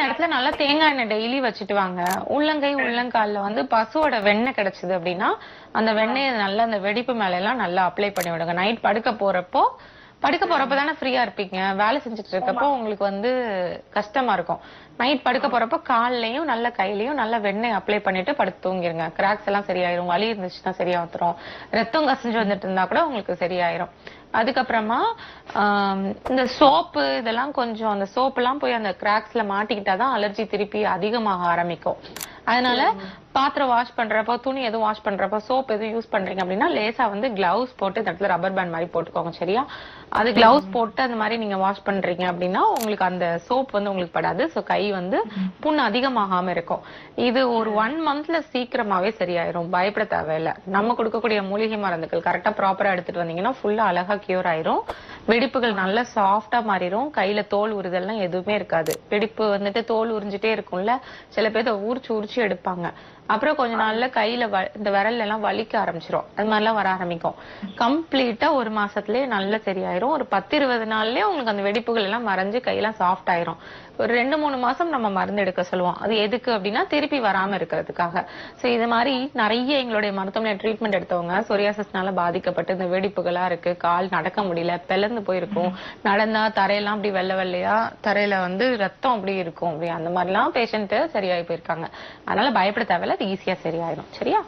அந்த இடத்துல நல்லா தேங்காய் எண்ணெய் டெய்லி வச்சுட்டு வாங்க. உள்ளங்கை உள்ளங்கால்ல வந்து பசுவோட வெண்ணெய் கிடைச்சது அப்படின்னா அந்த வெண்ணெயை நல்லா அந்த வெடிப்பு மேல எல்லாம் நல்லா அப்ளை பண்ணி விடுங்க. நைட் படுக்க போறப்போ படுக்க போறப்ப தானே ஃப்ரீயா இருப்பீங்க. வேலை செஞ்சுட்டு இருக்கப்போ உங்களுக்கு வந்து கஷ்டமா இருக்கும். நைட் படுக்க போறப்போ கால்லயும் நல்ல கையிலயும் நல்ல வெண்ணெய் அப்ளை பண்ணிட்டு படுத்து தூங்கிருங்க. கிராக்ஸ் எல்லாம் சரியாயிரும். வலி இருந்துச்சுன்னா சரியா வந்துரும் ரத்தம் கசிஞ்சு வந்துட்டு இருந்தா கூட உங்களுக்கு சரியாயிரும். அதுக்கப்புறமா இந்த சோப்பு இதெல்லாம் கொஞ்சம் அந்த சோப்பெல்லாம் போய் அந்த கிராக்ஸ்ல மாட்டிக்கிட்டாதான் அலர்ஜி திருப்பி அதிகமாக ஆரம்பிக்கும். அதனால பாத்திரம் வாஷ் பண்றப்போ துணி எதுவும் வாஷ் பண்றப்போ சோப் எதுவும் யூஸ் பண்றீங்க அப்படின்னா லேசா வந்து கிளவுஸ் போட்டு இந்த இடத்துல ரப்பர் பேண்ட் மாதிரி போட்டுக்கோங்க சரியா? அது கிளவுஸ் போட்டு அந்த மாதிரி நீங்க வாஷ் பண்றீங்க அப்படின்னா உங்களுக்கு அந்த சோப் வந்து உங்களுக்கு படாது. சோ கை வந்து புண்ணு அதிகமாகாம இருக்கும். இது ஒரு ஒன் மந்த்ல சீக்கிரமாவே சரியாயிரும். பயப்பட தேவையில்ல. நம்ம கொடுக்கக்கூடிய மூலிகை மருந்துகள் கரெக்டா ப்ராப்பரா எடுத்துட்டு வந்தீங்கன்னா ஃபுல்லா அழகா கியூர் ஆயிரும். வெடிப்புகள் நல்லா சாஃப்டா மாறிடும் கையில தோல் உறுதல்லாம் எதுவுமே இருக்காது. வெடிப்பு வந்துட்டு தோல் உறிஞ்சிட்டே இருக்கும்ல? சில பேர் ஊறிச்சு உரிச்சு எடுப்பாங்க. அப்புறம் கொஞ்ச நாள்ல கையில வ- இந்த விரல்ல எல்லாம் வலிக்க ஆரம்பிச்சிரும். அது மாதிரிலாம் வர ஆரம்பிக்கும். கம்ப்ளீட்டா ஒரு மாசத்துலயே நல்லா சரியாயிரும். ஒரு பத்து இருபது நாள்லயே உங்களுக்கு அந்த வெடிப்புகள் எல்லாம் மறைஞ்சு கையெல்லாம் சாஃப்ட் ஆயிரும். ஒரு ரெண்டு மூணு மாசம் நம்ம மருந்து எடுக்க சொல்லுவோம். அது எதுக்கு அப்படின்னா திருப்பி வராம இருக்கிறதுக்காக. சோ இது மாதிரி நிறைய எங்களுடைய மருத்துவமனை ட்ரீட்மெண்ட் எடுத்தவங்க சொரியாசஸ்னால பாதிக்கப்பட்டு இந்த வெடிப்புகளா இருக்கு கால் நடக்க முடியல பிளந்து போயிருக்கும். நடந்தா தரையெல்லாம் அப்படி வெள்ளை வெள்ளையா தரையில வந்து ரத்தம் அப்படி இருக்கும். அப்படி அந்த மாதிரிலாம் பேஷண்ட் சரியாகி போயிருக்காங்க. அதனால பயப்பட தேவையில்ல. அது ஈஸியா சரியாயிடும் சரியா?